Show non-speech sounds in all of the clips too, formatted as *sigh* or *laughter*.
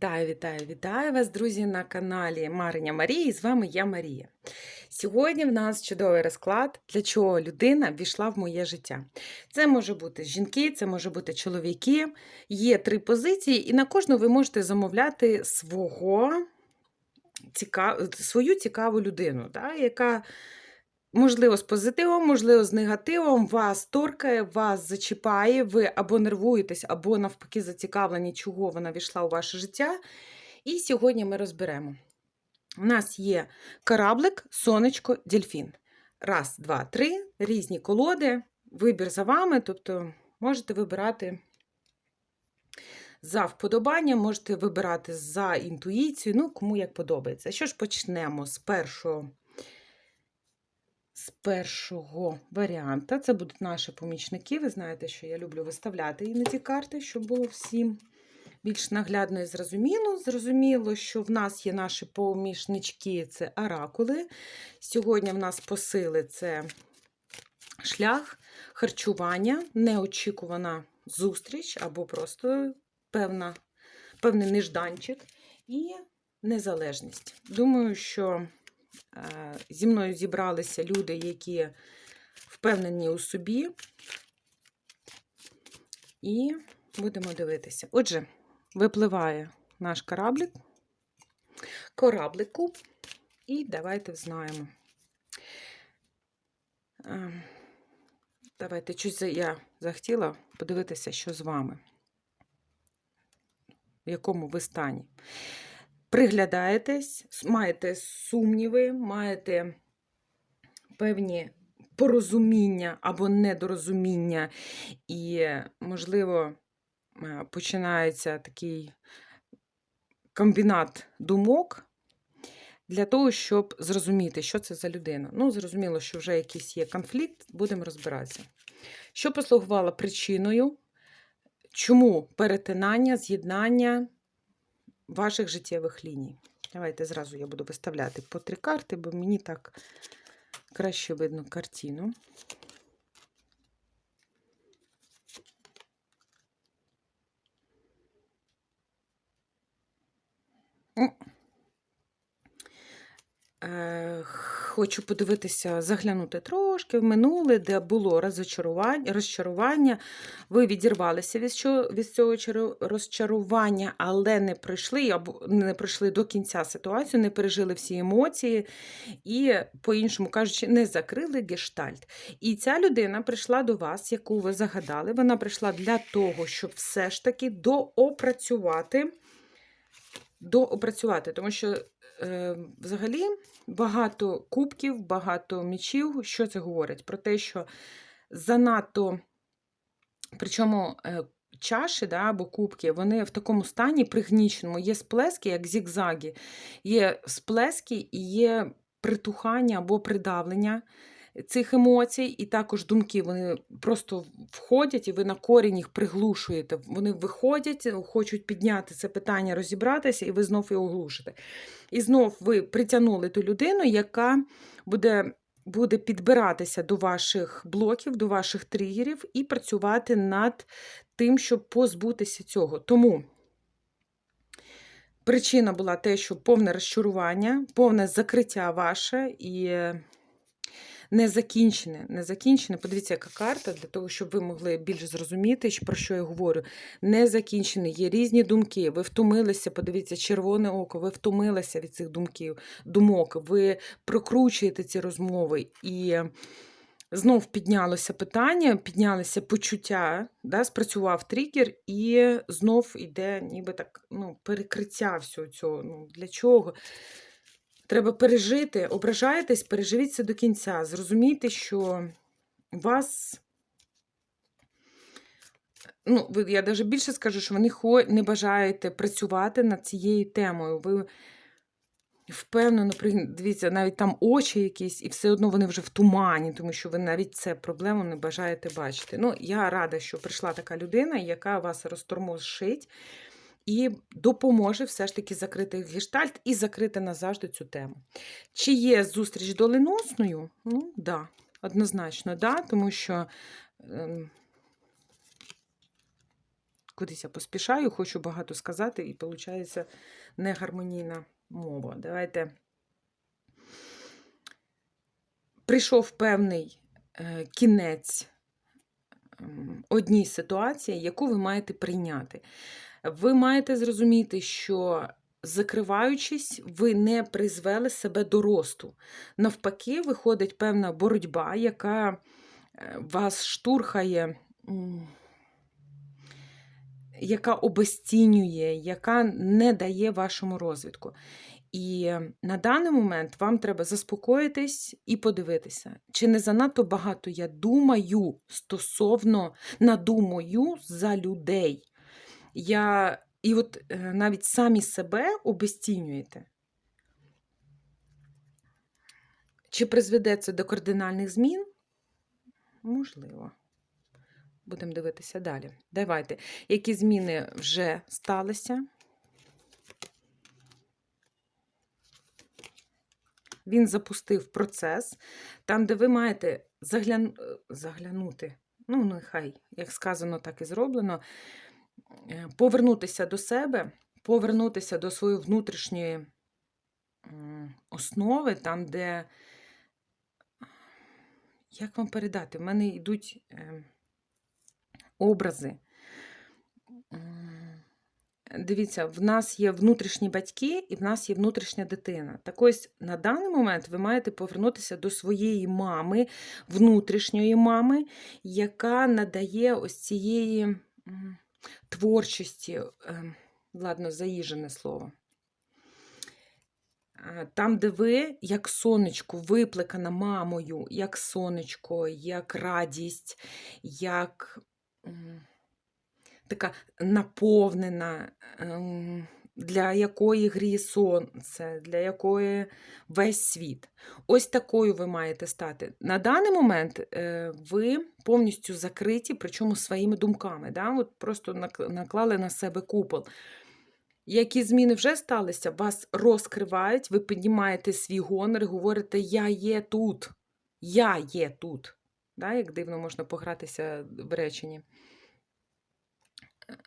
Вітаю, вітаю, вітаю вас, друзі, на каналі Мариня Марії. І з вами я Марія. Сьогодні в нас чудовий розклад, для чого людина ввійшла в моє життя. Це може бути жінки, це може бути чоловіки. Є три позиції, і на кожну ви можете замовляти свого, ціка... свою цікаву людину, да, яка. Можливо, з позитивом, можливо, з негативом, вас торкає, вас зачіпає, ви або нервуєтесь, або навпаки зацікавлені, чого вона війшла у ваше життя. І сьогодні ми розберемо. У нас є кораблик, сонечко, дельфін. Раз, два, три, різні колоди. Вибір за вами, тобто можете вибирати за вподобання, можете вибирати за інтуїцію, ну, кому як подобається. Що ж почнемо з першого з першого варіанта. Це будуть наші помічники. Ви знаєте, що я люблю виставляти іноді карти, щоб було всім більш наглядно і зрозуміло. Зрозуміло, що в нас є наші помічнички це оракули. Сьогодні в нас посили це шлях, харчування, неочікувана зустріч або просто певна, певний нежданчик і незалежність. Думаю, що зі мною зібралися люди, які впевнені у собі. І будемо дивитися. Отже, випливає наш кораблик, кораблику, і давайте взнаємо. Е, давайте щось я захотіла подивитися, що з вами, в якому ви стані приглядаєтесь, маєте сумніви, маєте певні порозуміння або недорозуміння, і, можливо, е, починається такий комбінат думок. Для того, щоб зрозуміти, що це за людина. Ну, зрозуміло, що вже якийсь є конфлікт, будемо розбиратися. Що послугувало причиною, чому перетинання, з'єднання ваших життєвих ліній. Давайте зразу я буду виставляти по три карти, бо мені так краще видно картину. Е, хочу подивитися, заглянути трошки в минуле, де було розчарування. Ви відірвалися від цього, розчарування, але не пройшли або не пройшли до кінця ситуацію, не пережили всі емоції і, по-іншому кажучи, не закрили гештальт. І ця людина прийшла до вас, яку ви загадали. Вона прийшла для того, щоб все ж таки доопрацювати. Доопрацювати, тому що взагалі багато кубків, багато мічів. Що це говорить? Про те, що занадто, причому е, чаші да, або кубки, вони в такому стані пригніченому. Є сплески, як зігзаги, є сплески і є притухання або придавлення цих емоцій, і також думки вони просто входять, і ви на корінь їх приглушуєте. Вони виходять, хочуть підняти це питання, розібратися, і ви знов його глушите. І знов ви притягнули ту людину, яка буде. Буде підбиратися до ваших блоків, до ваших тригерів і працювати над тим, щоб позбутися цього. Тому причина була те, що повне розчарування, повне закриття ваше, і незакінчене. Незакінчене. Подивіться, яка карта, для того, щоб ви могли більш зрозуміти, про що я говорю. Незакінчене, є різні думки. Ви втомилися, подивіться, червоне око, ви втомилися від цих думків, думок, ви прокручуєте ці розмови і. Знов піднялося питання, піднялися почуття, да, спрацював тригер, і знов іде ніби так ну, перекриття всього цього. Ну, Для чого? Треба пережити, ображаєтесь, переживіть це до кінця. Зрозумійте, що вас. Ну, ви, я навіть більше скажу, що ви не бажаєте працювати над цією темою. Ви впевнено, дивіться, навіть там очі якісь, і все одно вони вже в тумані, тому що ви навіть це проблему не бажаєте бачити. Ну, я рада, що прийшла така людина, яка вас розтормошить і допоможе все ж таки закрити гештальт і закрити назавжди цю тему. Чи є зустріч доленосною? Ну, да, однозначно, да, тому що. Ем, кудись я поспішаю, хочу багато сказати, і виходить негармонійна мова. Давайте. Прийшов певний е, кінець м, одній ситуації, яку ви маєте прийняти. Ви маєте зрозуміти, що закриваючись, ви не призвели себе до росту. Навпаки, виходить певна боротьба, яка е, вас штурхає, яка обесцінює, яка не дає вашому розвитку. І на даний момент вам треба заспокоїтись і подивитися, чи не занадто багато я думаю стосовно надумаю за людей. Я, і от е, навіть самі себе обесцінюєте. Чи призведе це до кардинальних змін? Можливо. Будемо дивитися далі. Давайте, які зміни вже сталися? Він запустив процес, там, де ви маєте заглян... е, заглянути, ну, нехай, як сказано, так і зроблено, повернутися до себе, повернутися до своєї внутрішньої основи, там, де. Як вам передати? В мене йдуть е, образи. Дивіться, в нас є внутрішні батьки і в нас є внутрішня дитина. Так ось на даний момент ви маєте повернутися до своєї мами, внутрішньої мами, яка надає ось цієї творчості, ем, ладно, заїжене слово. Там, де ви, як сонечко, випликана мамою, як сонечко, як радість, як така наповнена, ем, для якої гріє сонце, для якої весь світ. Ось такою ви маєте стати. На даний момент е, ви повністю закриті, причому своїми думками. Да? От просто наклали на себе купол. Які зміни вже сталися, вас розкривають, ви піднімаєте свій гонор і говорите: Я є тут, я є тут. Да? Як дивно можна погратися в реченні.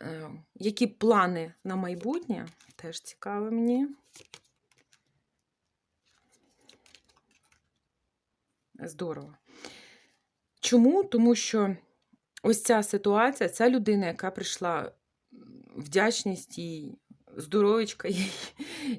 Е, Які плани на майбутнє? Теж цікаво мені. Здорово. Чому? Тому що ось ця ситуація, ця людина, яка прийшла вдячність їй, здоров'ячка їй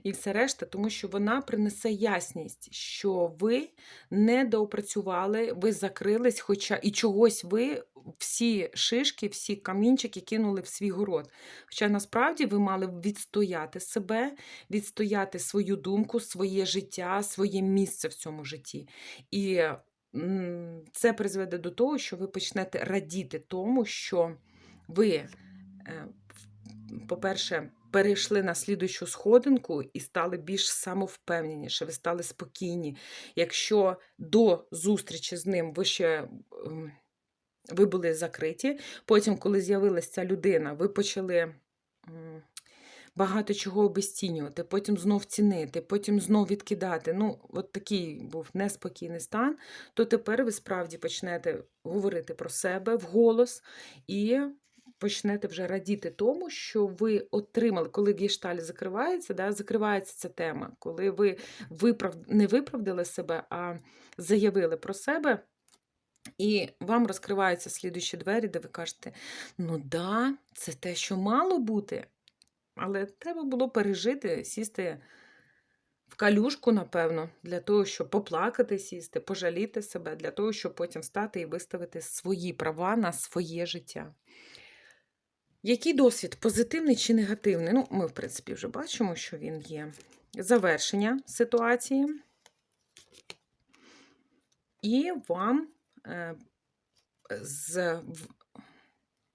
і все решта, тому що вона принесе ясність, що ви не доопрацювали, ви закрились, хоча і чогось ви всі шишки, всі камінчики кинули в свій город. Хоча насправді ви мали відстояти себе, відстояти свою думку, своє життя, своє місце в цьому житті. І це призведе до того, що ви почнете радіти тому, що ви, е, по-перше, перейшли на слідуючу сходинку і стали більш самовпевненіше, ви стали спокійні. Якщо до зустрічі з ним ви ще. Ви були закриті. Потім, коли з'явилася ця людина, ви почали багато чого обесцінювати, потім знов цінити, потім знов відкидати. Ну, от такий був неспокійний стан, то тепер ви справді почнете говорити про себе вголос і почнете вже радіти тому, що ви отримали, коли гешталь закривається, да, закривається ця тема, коли ви виправ... не виправдали себе, а заявили про себе. І вам розкриваються слідуючі двері, де ви кажете: ну да, це те, що мало бути, але треба було пережити, сісти в калюшку, напевно, для того, щоб поплакати, сісти, пожаліти себе, для того, щоб потім стати і виставити свої права на своє життя. Який досвід, позитивний чи негативний? Ну, ми, в принципі, вже бачимо, що він є. Завершення ситуації. І вам з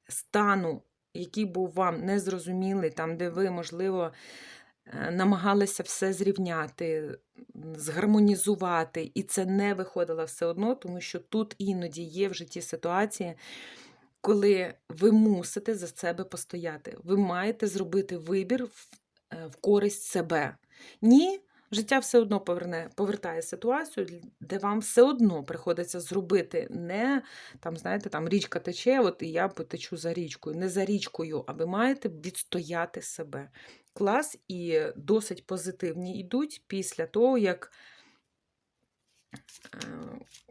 стану, який був вам незрозумілий, там, де ви, можливо, е, намагалися все зрівняти, згармонізувати, і це не виходило все одно, тому що тут іноді є в житті ситуації, коли ви мусите за себе постояти. Ви маєте зробити вибір е, в користь себе. Ні Життя все одно поверне, повертає ситуацію, де вам все одно приходиться зробити не там, знаєте, там річка тече, от і я потечу за річкою, не за річкою, а ви маєте відстояти себе. Клас і досить позитивні йдуть після того, як е,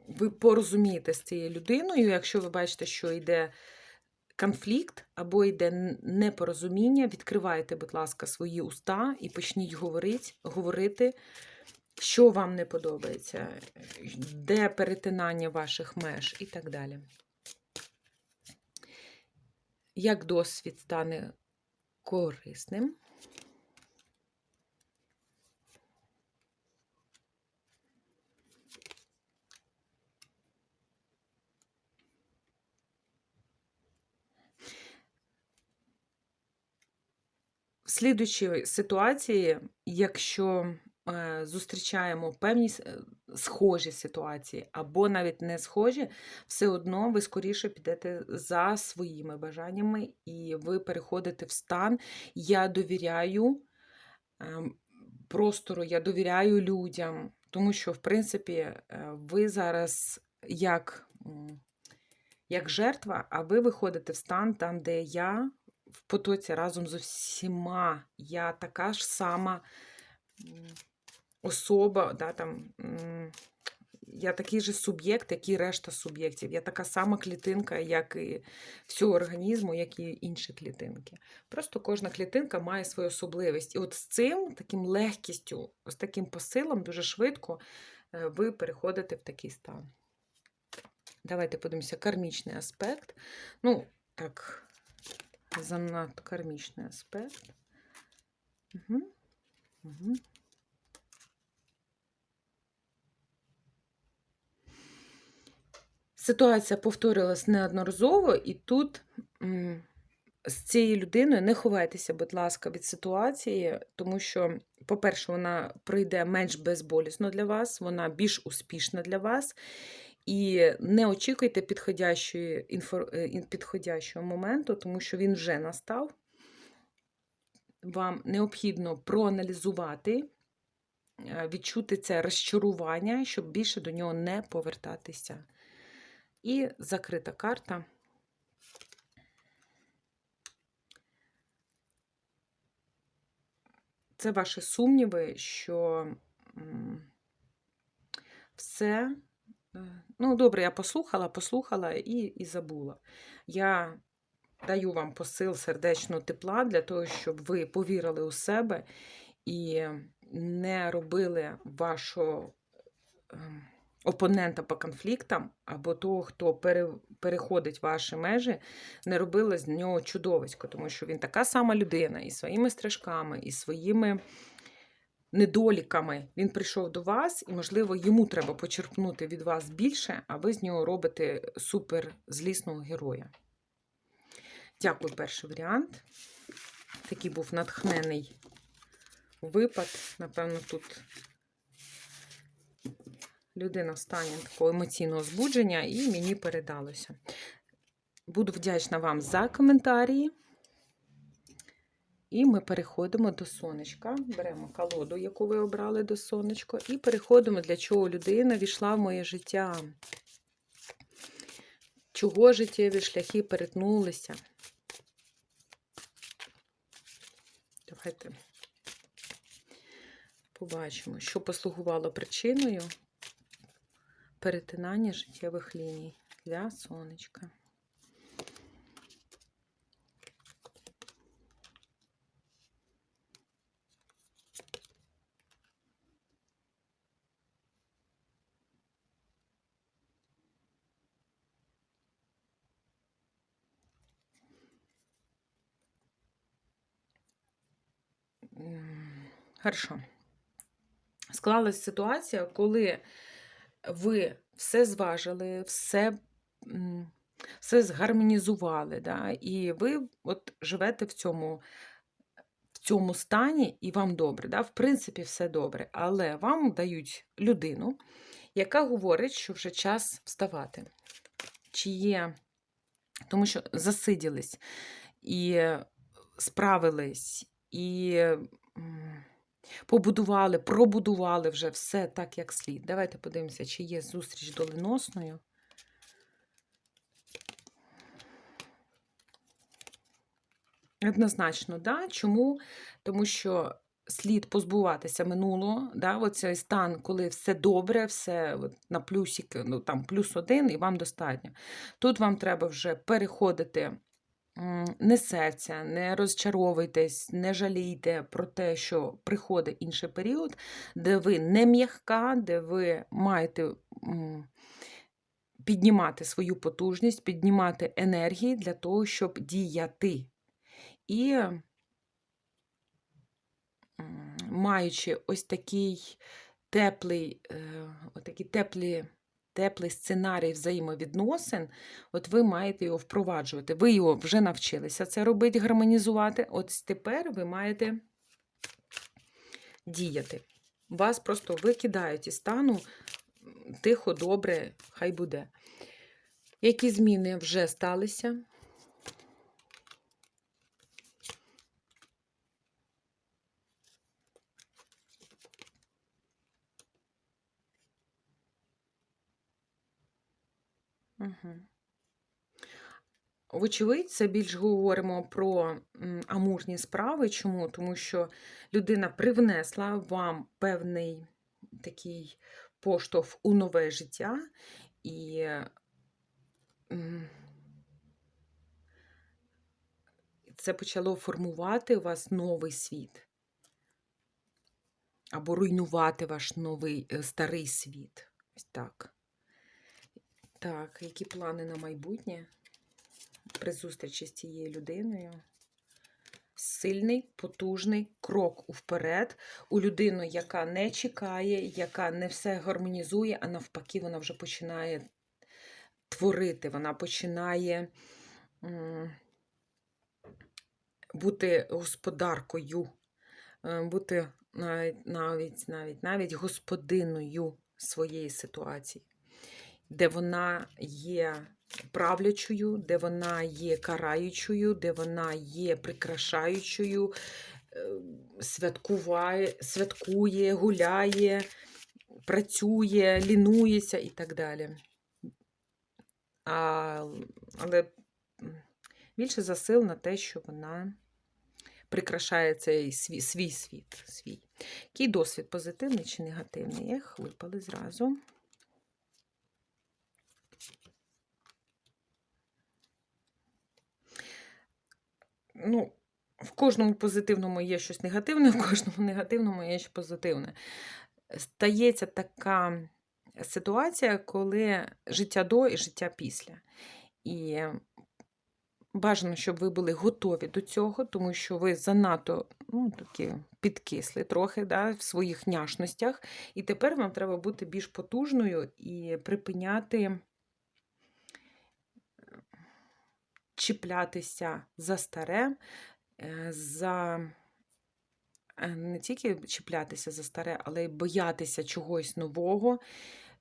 ви порозумієте з цією людиною, якщо ви бачите, що йде конфлікт або йде непорозуміння, відкривайте, будь ласка, свої уста і почніть говорити, говорити, що вам не подобається, де перетинання ваших меж і так далі. Як досвід стане корисним? В слідучій ситуації, якщо е, зустрічаємо певні е, схожі ситуації, або навіть не схожі, все одно ви скоріше підете за своїми бажаннями, і ви переходите в стан. Я довіряю ем, простору, я довіряю людям, тому що, в принципі, е, ви зараз як, як жертва, а ви виходите в стан там, де я в потоці разом з усіма. Я така ж сама особа, да, там, я такий же суб'єкт, як і решта суб'єктів. Я така сама клітинка, як і всього організму, як і інші клітинки. Просто кожна клітинка має свою особливість. І от з цим таким легкістю, з таким посилом, дуже швидко е, ви переходите в такий стан. Давайте подивимося, кармічний аспект. Ну, так, занадто кармічний аспект. Угу. Угу. Ситуація повторилась неодноразово, і тут з цією людиною не ховайтеся, будь ласка, від ситуації, тому що, по-перше, вона пройде менш безболісно для вас, вона більш успішна для вас. І не очікуйте підходящої, інфор... е, підходящого моменту, тому що він вже настав. Вам необхідно проаналізувати, е, відчути це розчарування, щоб більше до нього не повертатися. І закрита карта. Це ваші сумніви, що все. Е, Ну, добре, я послухала, послухала і, і забула. Я даю вам посил сердечного тепла для того, щоб ви повірили у себе і не робили вашого ем, опонента по конфліктам, або того, хто переходить ваші межі, не робили з нього чудовисько, тому що він така сама людина і своїми стежками, і своїми недоліками. Він прийшов до вас, і, можливо, йому треба почерпнути від вас більше, а ви з нього робите супер злісного героя. Дякую, перший варіант. Такий був натхнений випад. Напевно, тут людина в стані такого емоційного збудження, і мені передалося. Буду вдячна вам за коментарі. І ми переходимо до сонечка. Беремо колоду, яку ви обрали до сонечка, і переходимо, для чого людина війшла в моє життя. Чого життєві шляхи перетнулися. Давайте побачимо, що послугувало причиною перетинання життєвих ліній для сонечка. Хорошо. Склалась ситуація, коли ви все зважили, все, все згармонізували, да? і ви от живете в цьому, в цьому стані, і вам добре. Да? В принципі, все добре. Але вам дають людину, яка говорить, що вже час вставати. Чи є, тому що засиділись і справились, і побудували, пробудували вже все так, як слід. Давайте подивимося, чи є зустріч доленосною. Однозначно, да. Чому? Тому що слід позбуватися минулого, да, оцей стан, коли все добре, все на плюсик, ну там плюс один, і вам достатньо. Тут вам треба вже переходити. Не серця, не розчаровуйтесь, не жалійте про те, що приходить інший період, де ви не м'яка, де ви маєте піднімати свою потужність, піднімати енергії для того, щоб діяти. І маючи ось такий теплий, е, отакі теплі, теплий сценарій взаємовідносин, от ви маєте його впроваджувати. Ви його вже навчилися це робити, гармонізувати. От тепер ви маєте діяти. Вас просто викидають із стану тихо, добре, хай буде. Які зміни вже сталися? Вочевидь, це більш говоримо про амурні справи. Чому? Тому що людина привнесла вам певний такий поштовх у нове життя, і це почало формувати у вас новий світ. Або руйнувати ваш новий е, старий світ. Ось так. Так, які плани на майбутнє при зустрічі з цією людиною? Сильний, потужний крок вперед у людину, яка не чекає, яка не все гармонізує, а навпаки, вона вже починає творити, вона починає бути господаркою, е, бути навіть, навіть, навіть, навіть господиною своєї ситуації де вона є правлячою, де вона є караючою, де вона є прикрашаючою, е, святкуває, святкує, гуляє, працює, лінується і так далі. А, але більше засил на те, що вона прикрашає цей свій, свій світ. Свій. Який досвід позитивний чи негативний? Ех, випали зразу. Ну, в кожному позитивному є щось негативне, в кожному негативному є щось позитивне. Стається така ситуація, коли життя до і життя після. І бажано, щоб ви були готові до цього, тому що ви занадто ну, такі підкисли трохи да, в своїх няшностях. І тепер вам треба бути більш потужною і припиняти чіплятися за старе, е, за е, не тільки чіплятися за старе, але й боятися чогось нового.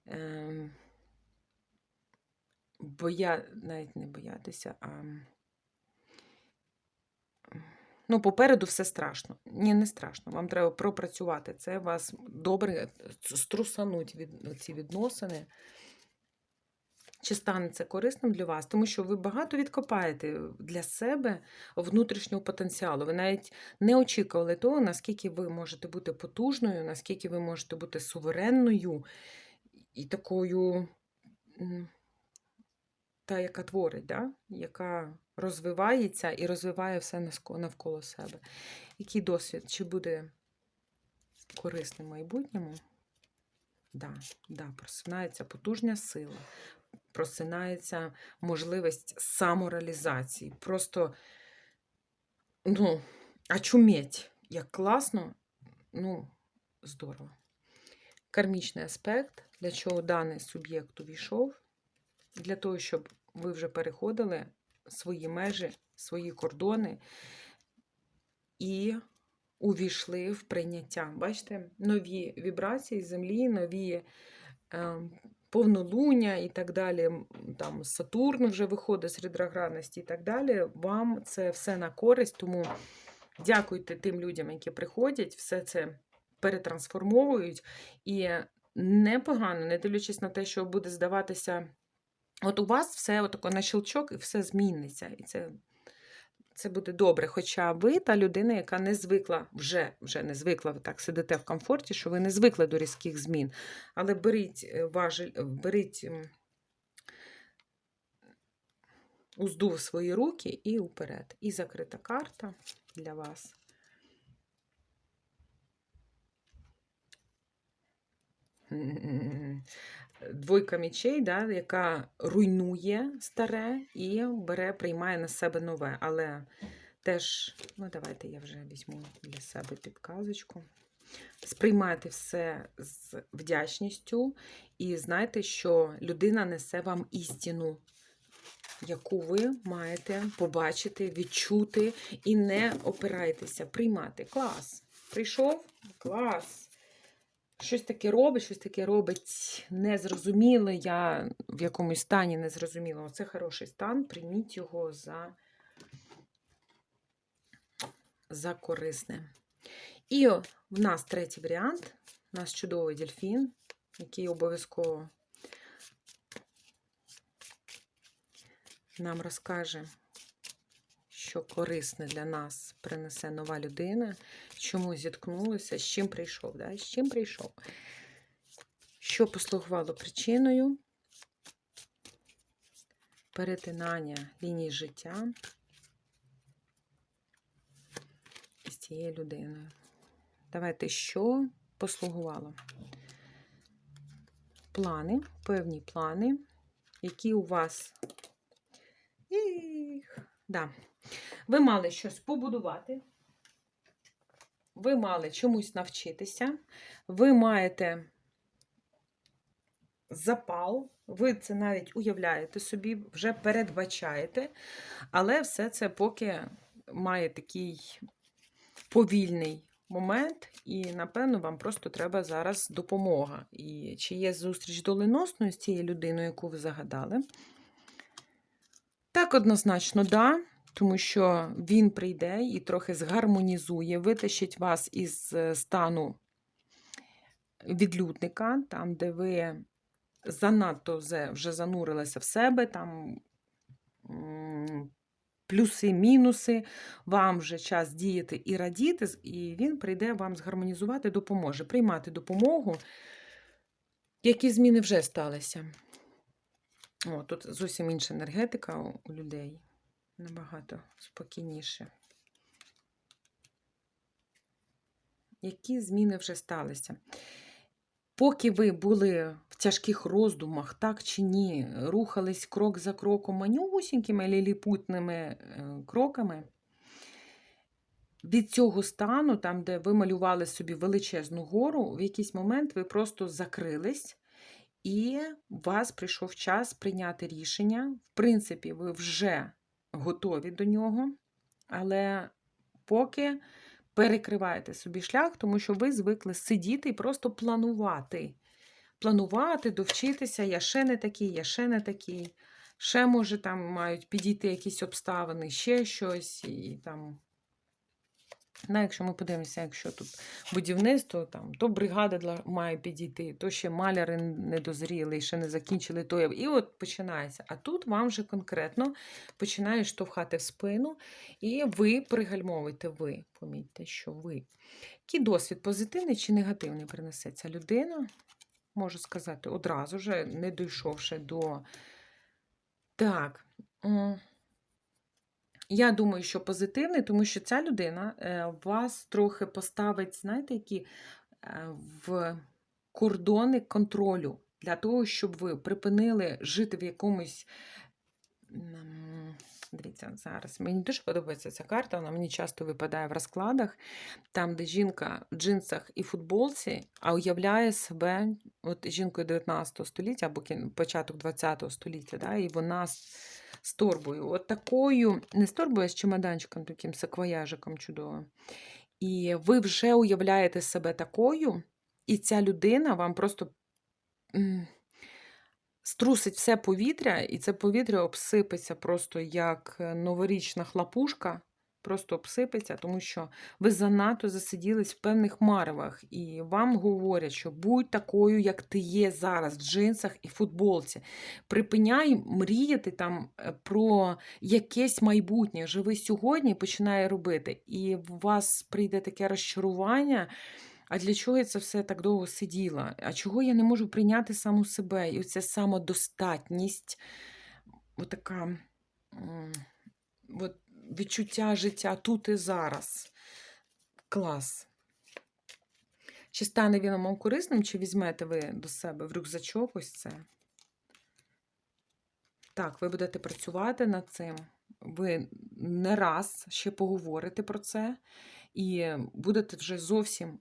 ем, Боя... Навіть не боятися, а ну, попереду все страшно. Ні, не страшно. Вам треба пропрацювати це, вас добре струсануть від ці відносини. Чи стане це корисним для вас? Тому що ви багато відкопаєте для себе внутрішнього потенціалу. Ви навіть не очікували того, наскільки ви можете бути потужною, наскільки ви можете бути суверенною і такою, та, яка творить, да? яка розвивається і розвиває все навколо себе. Який досвід? Чи буде корисним в майбутньому? Да, да, просинається потужна сила, просинається можливість самореалізації. Просто, ну, очуметь, як класно, ну, здорово. Кармічний аспект, для чого даний суб'єкт увійшов, для того, щоб ви вже переходили свої межі, свої кордони і увійшли в прийняття. Бачите, нові вібрації землі, нові е, повнолуння і так далі. Там Сатурн вже виходить з ретроградності і так далі. Вам це все на користь, тому дякуйте тим людям, які приходять, все це перетрансформовують. І непогано, не дивлячись на те, що буде здаватися, от у вас все отако на щелчок і все зміниться. І це, це буде добре. Хоча ви та людина, яка не звикла, вже, вже не звикла, ви так сидите в комфорті, що ви не звикли до різких змін. Але беріть е, важель, е, беріть. узду в свої руки і уперед. І закрита карта для вас. Двойка мічей, да, яка руйнує старе і бере, приймає на себе нове. Але теж, ну давайте я вже візьму для себе підказочку. Сприймайте все з вдячністю і знайте, що людина несе вам істину яку ви маєте побачити, відчути і не опирайтеся, приймати. Клас. Прийшов? Клас. Щось таке робить, щось таке робить незрозуміле. Я в якомусь стані незрозуміло. Це хороший стан. Прийміть його за, за корисне. І в нас третій варіант. У нас чудовий дельфін, який обов'язково нам розкаже, що корисне для нас принесе нова людина, чому зіткнулися, з чим прийшов. Да? З чим прийшов? Що послугувало причиною перетинання лінії життя з цією людиною. Давайте, що послугувало? Плани, певні плани, які у вас Їх. Да. Ви мали щось побудувати, ви мали чомусь навчитися, ви маєте запал, ви це навіть уявляєте собі, вже передбачаєте, але все це поки має такий повільний момент, і, напевно, вам просто треба зараз допомога. І чи є зустріч доленосною з цією людиною, яку ви загадали? Так, однозначно, да. Тому що він прийде і трохи згармонізує, витащить вас із е, стану відлюдника, там, де ви занадто вже занурилися в себе, там плюси, мінуси, вам вже час діяти і радіти, і він прийде вам згармонізувати, допоможе, приймати допомогу, які зміни вже сталися. О, тут зовсім інша енергетика у людей. Набагато спокійніше. Які зміни вже сталися? Поки ви були в тяжких роздумах, так чи ні, рухались крок за кроком манюсінькими ліліпутними е, кроками, від цього стану, там, де ви малювали собі величезну гору, в якийсь момент ви просто закрились і у вас прийшов час прийняти рішення. В принципі, ви вже готові до нього, але поки перекриваєте собі шлях, тому що ви звикли сидіти і просто планувати. Планувати, довчитися, я ще не такий, я ще не такий. Ще, може, там мають підійти якісь обставини, ще щось, і там Ну, якщо ми подивимося, якщо тут будівництво, там, то бригада має підійти, то ще маляри не дозріли, ще не закінчили, то і от починається. А тут вам вже конкретно починає штовхати в спину, і ви пригальмовуєте, ви, помітьте, що ви. Який досвід позитивний чи негативний принесе ця людина? Можу сказати, одразу вже, не дійшовши до. Так. Я думаю, що позитивний, тому що ця людина е, вас трохи поставить, знаєте, які е, в кордони контролю для того, щоб ви припинили жити в якомусь. Дивіться, зараз мені дуже подобається ця карта, вона мені часто випадає в розкладах, там, де жінка в джинсах і футболці, а уявляє себе от жінкою 19 століття або початок 20 століття, да, і вона з торбою. От такою, не з торбою, а з чемоданчиком, таким саквояжиком чудовим. І ви вже уявляєте себе такою, і ця людина вам просто струсить все повітря, і це повітря обсипеться просто як новорічна хлопушка. Просто обсипеться, тому що ви занадто засиділись в певних маревах, і вам говорять, що будь такою, як ти є зараз, в джинсах і футболці. Припиняй мріяти там е, про якесь майбутнє. Живи сьогодні, починай робити. І у вас прийде таке розчарування. А для чого я це все так довго сиділа? А чого я не можу прийняти саму себе? І оця самодостатність, отака от відчуття життя тут і зараз. Клас. Чи стане він вам корисним, чи візьмете ви до себе в рюкзачок ось це? Так, ви будете працювати над цим. Ви не раз ще поговорите про це, і будете вже зовсім.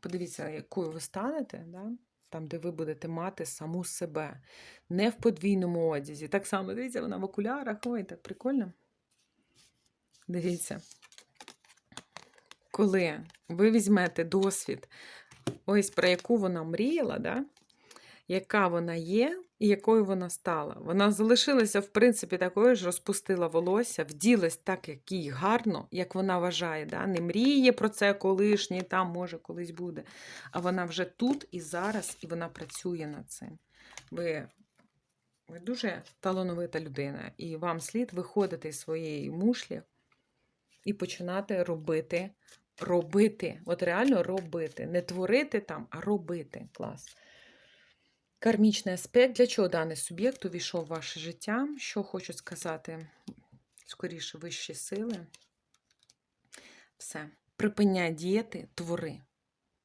Подивіться, якою ви станете, да? там, де ви будете мати саму себе, не в подвійному одязі. Так само, дивіться, вона в окулярах. Ой, так прикольно. Дивіться. Коли ви візьмете досвід, ось про яку вона мріяла, да? яка вона є і якою вона стала. Вона залишилася, в принципі, такою ж, розпустила волосся, вділась так, як їй гарно, як вона вважає. Да? Не мріє про це колишнє, там, може, колись буде. А вона вже тут і зараз, і вона працює над цим. Ви, ви дуже талановита людина, і вам слід виходити з своєї мушлі і починати робити. Робити, от реально робити. Не творити там, а робити. Клас. Кармічний аспект. Для чого даний суб'єкт увійшов в ваше життя? Що хочу сказати? Скоріше, вищі сили. Все. Припиняй діяти, твори.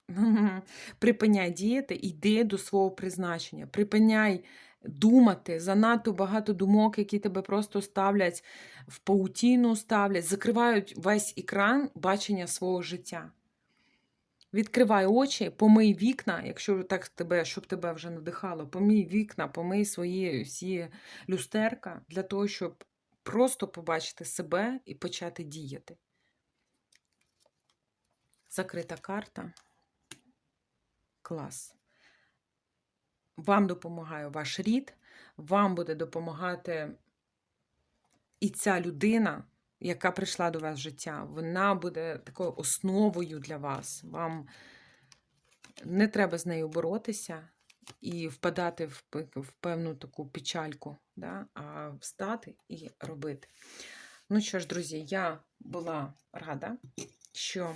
*laughs* Припиняй діяти, йди до свого призначення. Припиняй думати, занадто багато думок, які тебе просто ставлять в паутіну, ставлять, закривають весь екран бачення свого життя. Відкривай очі, помий вікна, якщо так тебе, щоб тебе вже надихало, помий вікна, помий свої всі люстерка для того, щоб просто побачити себе і почати діяти. Закрита карта. Клас. Вам допомагає ваш рід, вам буде допомагати і ця людина, яка прийшла до вас в життя, вона буде такою основою для вас. Вам не треба з нею боротися і впадати в, в певну таку печальку, да? а встати і робити. Ну що ж, друзі, я була рада, що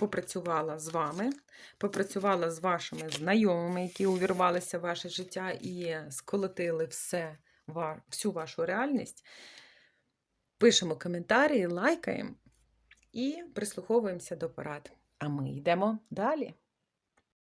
попрацювала з вами, попрацювала з вашими знайомими, які увірвалися в ваше життя і сколотили все, всю вашу реальність. Пишемо коментарі, лайкаємо і прислуховуємося до порад. А ми йдемо далі.